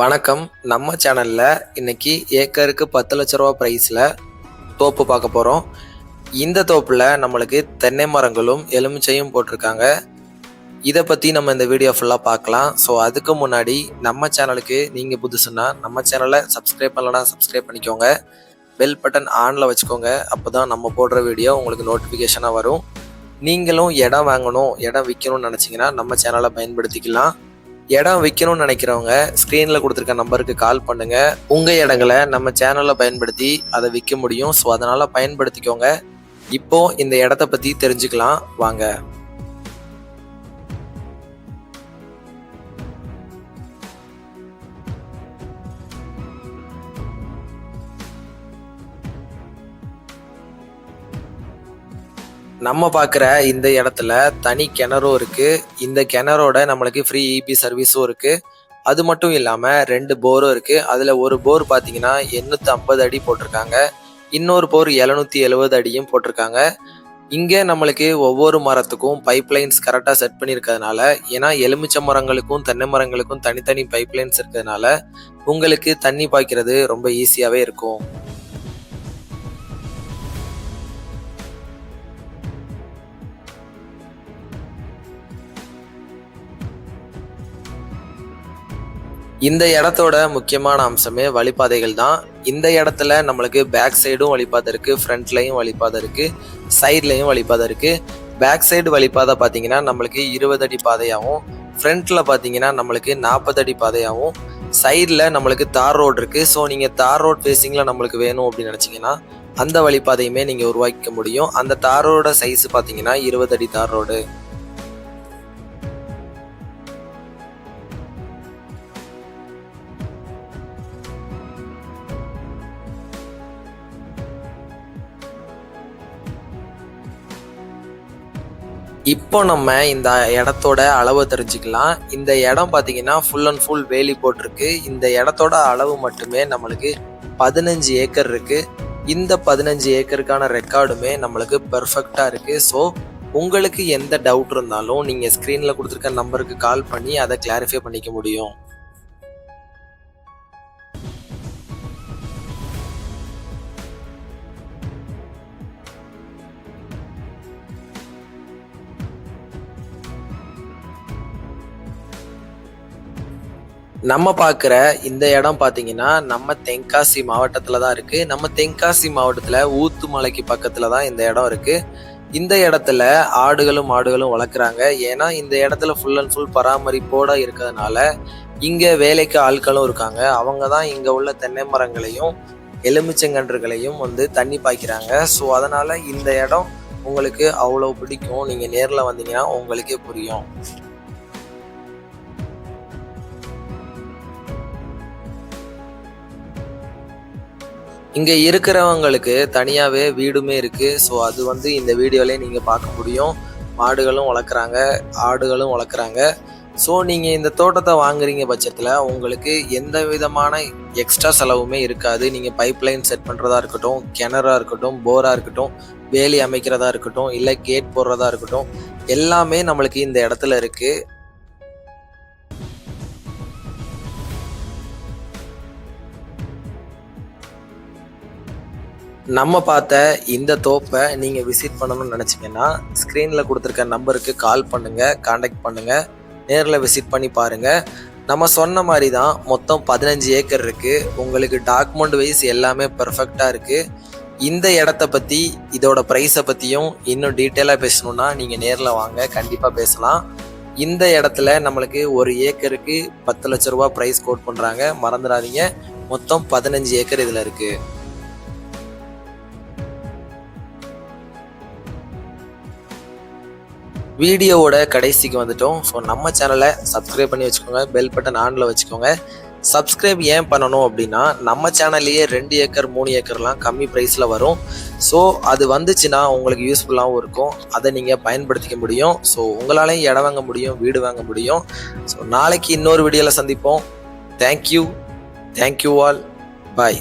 வணக்கம். நம்ம சேனலில் இன்னைக்கு ஏக்கருக்கு பத்து லட்ச ரூபா ப்ரைஸில் தோப்பு பார்க்க போகிறோம் இந்த தோப்பில் நம்மளுக்கு தென்னை மரங்களும் எலுமிச்சையும் போட்டிருக்காங்க. இதை பற்றி நம்ம இந்த வீடியோ ஃபுல்லாக பார்க்கலாம். ஸோ அதுக்கு முன்னாடி நம்ம சேனலுக்கு நீங்கள் புதுசுன்னா நம்ம சேனலை சப்ஸ்கிரைப் பண்ணலன்னா சப்ஸ்கிரைப் பண்ணிக்கோங்க. பெல் பட்டன் ஆனில் வச்சுக்கோங்க. அப்போ தான் நம்ம போடுற வீடியோ உங்களுக்கு நோட்டிஃபிகேஷனாக வரும். நீங்களும் இடம் வாங்கணும் இடம் விற்கணும்னு நினச்சிங்கன்னா நம்ம சேனலை பயன்படுத்திக்கலாம். இடம் விற்கணும்னு நினைக்கிறவங்க ஸ்க்ரீனில் கொடுத்துருக்க நம்பருக்கு கால் பண்ணுங்க. உங்கள் இடங்களை நம்ம சேனலில் பயன்படுத்தி அதை விற்க முடியும். ஸோ அதனால் பயன்படுத்திக்கோங்க. இப்போ இந்த இடத்த பற்றி தெரிஞ்சுக்கலாம். வாங்க. நம்ம பார்க்குற இந்த இடத்துல தனி கிணறும் இருக்குது இந்த கிணறோட நம்மளுக்கு ஃப்ரீ இபி சர்வீஸும் இருக்குது அது மட்டும் இல்லாமல் ரெண்டு போரும் இருக்குது அதில் ஒரு போர் பார்த்தீங்கன்னா எண்ணூற்றி ஐம்பது அடி போட்டிருக்காங்க. இன்னொரு போர் எழுநூத்தி எழுபது அடியும் போட்டிருக்காங்க. இங்கே நம்மளுக்கு ஒவ்வொரு மரத்துக்கும் பைப் லைன்ஸ் கரெக்டாக செட் பண்ணியிருக்கிறதுனால ஏன்னா எலுமிச்சை மரங்களுக்கும் தென்னை மரங்களுக்கும் தனித்தனி பைப் லைன்ஸ் இருக்கிறதுனால உங்களுக்கு தண்ணி பாய்க்கிறது ரொம்ப ஈஸியாகவே இருக்கும். இந்த இடத்தோட முக்கியமான அம்சமே வழிபாதைகள் தான். இந்த இடத்துல நம்மளுக்கு பேக் சைடும் வழிபாதை இருக்குது ஃப்ரண்ட்லையும் வழிபாதை இருக்குது சைட்லையும் வழிபாதை இருக்குது பேக் சைடு வழிபாதை பார்த்தீங்கன்னா நம்மளுக்கு இருபது அடி பாதையாகவும் ஃப்ரண்ட்டில் பார்த்தீங்கன்னா நம்மளுக்கு நாற்பது அடி பாதையாகவும் சைடில் நம்மளுக்கு தார் ரோடு இருக்குது ஸோ நீங்கள் தார் ரோட் ஃபேஸிங்கில் நம்மளுக்கு வேணும் அப்படின்னு நினச்சிங்கன்னா அந்த வழிபாதையுமே நீங்கள் உருவாக்கிக்க முடியும். அந்த தார் சைஸ் பார்த்தீங்கன்னா இருபது அடி தார் ரோடு. இப்போ நம்ம இந்த இடத்தோட அளவை தெரிஞ்சுக்கலாம். இந்த இடம் பார்த்தீங்கன்னா ஃபுல் அண்ட் ஃபுல் வேலி போட்டிருக்கு. இந்த இடத்தோட அளவு மட்டுமே நம்மளுக்கு பதினஞ்சு ஏக்கர் இருக்குது இந்த பதினஞ்சு ஏக்கருக்கான ரெக்கார்டுமே நம்மளுக்கு பெர்ஃபெக்டாக இருக்குது ஸோ உங்களுக்கு எந்த டவுட் இருந்தாலும் நீங்கள் ஸ்க்ரீனில் கொடுத்துருக்க நம்பருக்கு கால் பண்ணி அதை கிளாரிஃபை பண்ணிக்க முடியும். நம்ம பார்க்குற இந்த இடம் பார்த்தீங்கன்னா நம்ம தென்காசி மாவட்டத்தில் தான் இருக்குது நம்ம தென்காசி மாவட்டத்தில் ஊத்து மலைக்கு பக்கத்தில் தான் இந்த இடம் இருக்குது இந்த இடத்துல ஆடுகளும் மாடுகளும் வளர்க்குறாங்க. ஏன்னா இந்த இடத்துல ஃபுல் அண்ட் ஃபுல் பராமரிப்போடு இருக்கிறதுனால இங்கே வேலைக்கு ஆட்களும் இருக்காங்க. அவங்க தான் இங்கே உள்ள தென்னை மரங்களையும் எலுமிச்சங்கன்றுகளையும் வந்து தண்ணி பாய்க்கிறாங்க. ஸோ அதனால் இந்த இடம் உங்களுக்கு அவ்வளோ பிடிக்கும். நீங்கள் நேரில் வந்தீங்கன்னா உங்களுக்கே புரியும். இங்கே இருக்கிறவங்களுக்கு தனியாகவே வீடுமே இருக்குது ஸோ அது வந்து இந்த வீடியோவிலே நீங்கள் பார்க்க முடியும். மாடுகளும் வளர்க்குறாங்க ஆடுகளும் வளர்க்குறாங்க. ஸோ நீங்கள் இந்த தோட்டத்தை வாங்குறீங்க பட்சத்தில் உங்களுக்கு எந்த விதமான எக்ஸ்ட்ரா செலவுமே இருக்காது. நீங்கள் பைப்லைன் செட் பண்ணுறதா இருக்கட்டும் கிணறா இருக்கட்டும் போராக இருக்கட்டும் வேலி அமைக்கிறதா இருக்கட்டும் இல்லை கேட் போடுறதா இருக்கட்டும் எல்லாமே நம்மளுக்கு இந்த இடத்துல இருக்குது நம்ம பார்த்த இந்த தோப்பை நீங்கள் விசிட் பண்ணணும்னு நினச்சிங்கன்னா ஸ்க்ரீனில் கொடுத்துருக்க நம்பருக்கு கால் பண்ணுங்கள் காண்டாக்ட் பண்ணுங்கள் நேரில் விசிட் பண்ணி பாருங்கள் நம்ம சொன்ன மாதிரி தான் மொத்தம் பதினஞ்சு ஏக்கர் இருக்குது உங்களுக்கு டாக்குமெண்ட் வைஸ் எல்லாமே பர்ஃபெக்டாக இருக்குது இந்த இடத்த பற்றி இதோட ப்ரைஸை பற்றியும் இன்னும் டீட்டெயிலாக பேசணுன்னா நீங்கள் நேரில் வாங்க கண்டிப்பாக பேசலாம். இந்த இடத்துல நம்மளுக்கு ஒரு ஏக்கருக்கு பத்து லட்ச ரூபா ப்ரைஸ் கோட் பண்ணுறாங்க மறந்துடாதீங்க. மொத்தம் பதினஞ்சு ஏக்கர் இதில் இருக்குது வீடியோவோட கடைசிக்கு வந்துட்டோம். ஸோ நம்ம சேனலை சப்ஸ்கிரைப் பண்ணி வச்சுக்கோங்க. பெல் பட்டன் ஆனில் வச்சுக்கோங்க. சப்ஸ்கிரைப் ஏன் பண்ணணும் அப்படின்னா நம்ம சேனல்லையே ரெண்டு ஏக்கர் மூணு ஏக்கர்லாம் கம்மி ப்ரைஸில் வரும். ஸோ அது வந்துச்சுன்னா உங்களுக்கு யூஸ்ஃபுல்லாகவும் இருக்கும். அதை நீங்கள் பயன்படுத்திக்க முடியும். ஸோ உங்களாலையும் இடம் வாங்க முடியும் வீடு வாங்க முடியும். ஸோ நாளைக்கு இன்னொரு வீடியோவில் சந்திப்போம். தேங்க்யூ தேங்க்யூ ஆல் பாய்